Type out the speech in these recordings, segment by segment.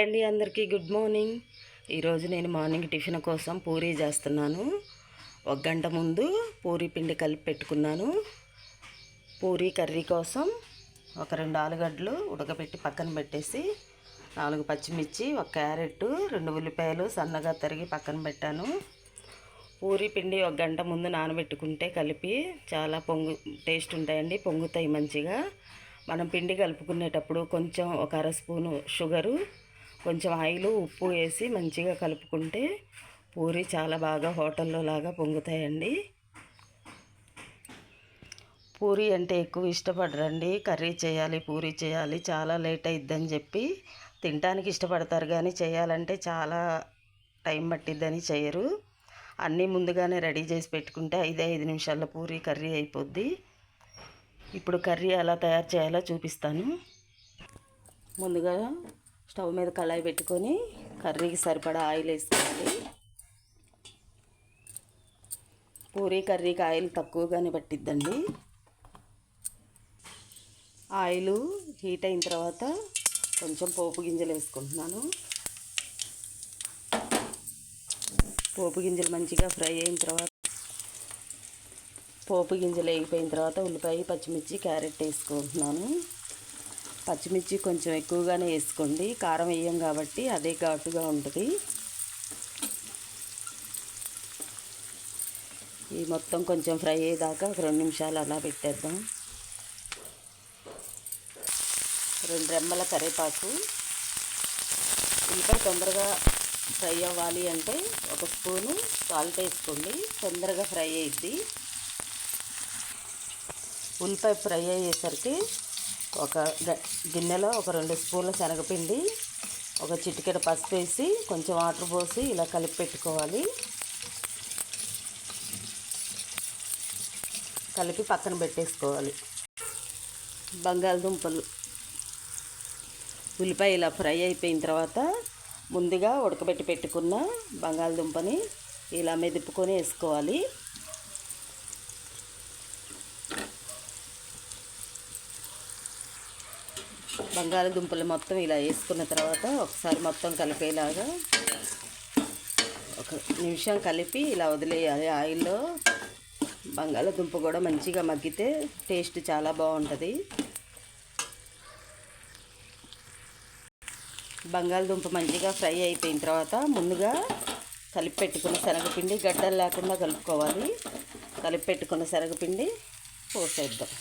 అండి అందరికీ good morning. ఈరోజు నేను మార్నింగ్ టిఫిన్ కోసం పూరీ చేస్తున్నాను. ఒక గంట ముందు పూరీ పిండి కలిపి పెట్టుకున్నాను. పూరీ కర్రీ కోసం ఒక రెండు ఆలుగడ్డలు ఉడకబెట్టి పక్కన పెట్టేసి నాలుగు పచ్చిమిర్చి ఒక క్యారెట్ రెండు ఉల్లిపాయలు సన్నగా తరిగి పక్కన పెట్టాను. పూరీ పిండి ఒక గంట ముందు నానబెట్టుకుంటే కలిపి చాలా పొంగు టేస్ట్ ఉంటాయండి పొంగుతాయి మంచిగా. మనం పిండి కలుపుకునేటప్పుడు కొంచెం ఒక అర స్పూను షుగరు కొంచెం ఆయిల్ ఉప్పు వేసి మంచిగా కలుపుకుంటే పూరి చాలా బాగా హోటల్లో లాగా పొంగుతాయండి. పూరి అంటే ఎక్కువ ఇష్టపడరండి. కర్రీ చేయాలి పూరి చేయాలి చాలా లేట్ అయిద్దని చెప్పి తినడానికి ఇష్టపడతారు కానీ చేయాలంటే చాలా టైం పట్టిద్దని చేయరు. అన్నీ ముందుగానే రెడీ చేసి పెట్టుకుంటే ఐదే ఐదు నిమిషాల్లో పూరి కర్రీ అయిపోద్ది. ఇప్పుడు కర్రీ ఎలా తయారు చేయాలో చూపిస్తాను. ముందుగా స్టవ్ మీద కళాయి పెట్టుకొని కర్రీకి సరిపడా ఆయిల్ వేసుకోవాలి. పూరీ కర్రీకి ఆయిల్ తక్కువగానే పట్టిద్దండి. ఆయిల్ హీట్ అయిన తర్వాత కొంచెం పోపు గింజలు వేసుకుంటున్నాను. పోపు గింజలు మంచిగా ఫ్రై అయిన తర్వాత పోపు గింజలు వేగిపోయిన తర్వాత ఉల్లిపాయ పచ్చిమిర్చి క్యారెట్ వేసుకుంటున్నాను. పచ్చిమిర్చి కొంచెం ఎక్కువగానే వేసుకోండి. కారం వేయం కాబట్టి అదే ఘాటుగా ఉంటుంది. ఈ మొత్తం కొంచెం ఫ్రై అయ్యేదాకా ఒక రెండు నిమిషాలు అలా పెట్టేద్దాం. రెండు రెమ్మల కరివేపాకు. ఉల్లిపాయ తొందరగా ఫ్రై అవ్వాలి అంటే ఒక స్పూను సాల్ట్ వేసుకోండి. తొందరగా ఫ్రై అయ్యిద్ది ఉల్లిపాయ ఫ్రై అయ్యేసరికి ఒక గిన్నెలో ఒక రెండు స్పూన్ల శనగపిండి ఒక చిటికెడ పసుపు వేసి కొంచెం వాటర్ పోసి ఇలా కలిపి పెట్టుకోవాలి. కలిపి పక్కన పెట్టేసుకోవాలి. బంగాళదుంపలు. ఉల్లిపాయ ఇలా ఫ్రై అయిపోయిన తర్వాత ముందుగా ఉడకబెట్టి పెట్టుకున్న బంగాళదుంపని ఇలా మెదుపుకొని వేసుకోవాలి. బంగాళదుంపలు మొత్తం ఇలా వేసుకున్న తర్వాత ఒకసారి మొత్తం కలిపేలాగా ఒక నిమిషం కలిపి ఇలా వదిలేయాలి. ఆయిల్లో బంగాళదుంప కూడా మంచిగా మగ్గితే టేస్ట్ చాలా బాగుంటుంది. బంగాళదుంప మంచిగా ఫ్రై అయిపోయిన తర్వాత ముందుగా కలిపి పెట్టుకున్న శనగపిండి గడ్డలు లేకుండా కలుపుకోవాలి. కలిపి పెట్టుకున్న శనగపిండి పోసేద్దాం.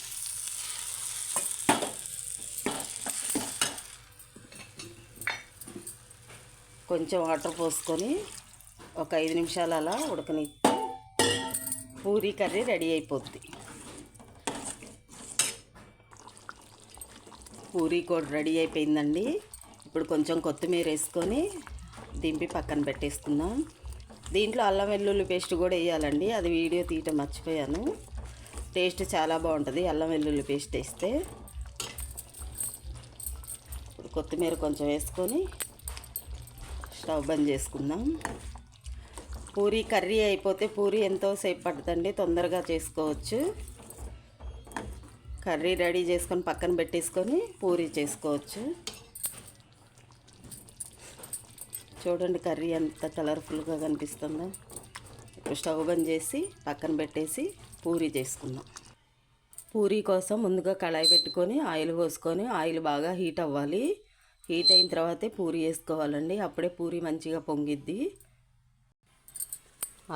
కొంచెం వాటర్ పోసుకొని ఒక ఐదు నిమిషాలు అలా ఉడకనిచ్చి పూరీ కర్రీ రెడీ అయిపోద్ది. పూరీ కూడా రెడీ అయిపోయిందండి. ఇప్పుడు కొంచెం కొత్తిమీర వేసుకొని దింపి పక్కన పెట్టేసుకుందాం. దీంట్లో అల్లం వెల్లుల్లి పేస్ట్ కూడా వేయాలండి. అది వీడియో తీయటం మర్చిపోయాను. టేస్ట్ చాలా బాగుంటుంది అల్లం వెల్లుల్లి పేస్ట్ వేస్తే. ఇప్పుడు కొత్తిమీర కొంచెం వేసుకొని స్టవ్ బంద్ చేసుకుందాం. పూరి కర్రీ అయిపోతే పూరి ఎంతోసేపు పడుతుంది తొందరగా చేసుకోవచ్చు. కర్రీ రెడీ చేసుకొని పక్కన పెట్టేసుకొని పూరి చేసుకోవచ్చు. చూడండి కర్రీ ఎంత కలర్ఫుల్గా కనిపిస్తుందో. ఇప్పుడు స్టవ్ బంద్ చేసి పక్కన పెట్టేసి పూరి చేసుకుందాం. పూరి కోసం ముందుగా కళాయి పెట్టుకొని ఆయిల్ పోసుకొని ఆయిల్ బాగా హీట్ అవ్వాలి. హీట్ అయిన తర్వాతే పూరి వేసుకోవాలండి. అప్పుడే పూరి మంచిగా పొంగిద్ది.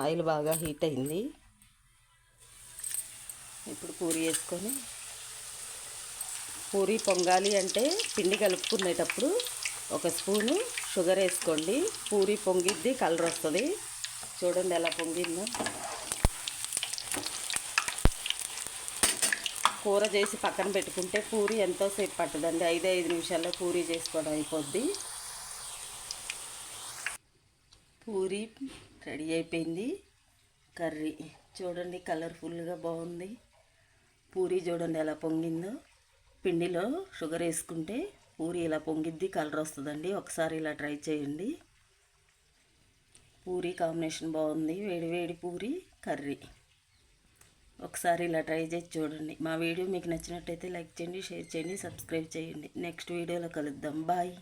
ఆయిల్ బాగా హీట్ అయింది. ఇప్పుడు పూరి వేసుకొని పూరి పొంగాలి అంటే పిండి కలుపుకునేటప్పుడు ఒక స్పూను షుగర్ వేసుకోండి. పూరి పొంగిద్ది కలర్ వస్తుంది. చూడండి ఎలా పొంగిందో. కూర చేసి పక్కన పెట్టుకుంటే పూరి ఎంతోసేపు పట్టదండి. ఐదు ఐదు నిమిషాల్లో పూరి చేసుకోవడం అయిపోద్ది. పూరి రెడీ అయిపోయింది. కర్రీ చూడండి కలర్ఫుల్గా బాగుంది. పూరి చూడండి ఎలా పొంగిందో. పిండిలో షుగర్ వేసుకుంటే పూరి ఇలా పొంగిద్ది కలర్ వస్తుందండి. ఒకసారి ఇలా ట్రై చేయండి. పూరి కాంబినేషన్ బాగుంది. వేడి వేడి పూరి కర్రీ. ఒకసారి ఇలా ట్రై చేసి చూడండి. మా వీడియో మీకు నచ్చినట్టయితే లైక్ చేయండి షేర్ చేయండి సబ్స్క్రైబ్ చేయండి. నెక్స్ట్ వీడియోలో కలుద్దాం. బాయ్.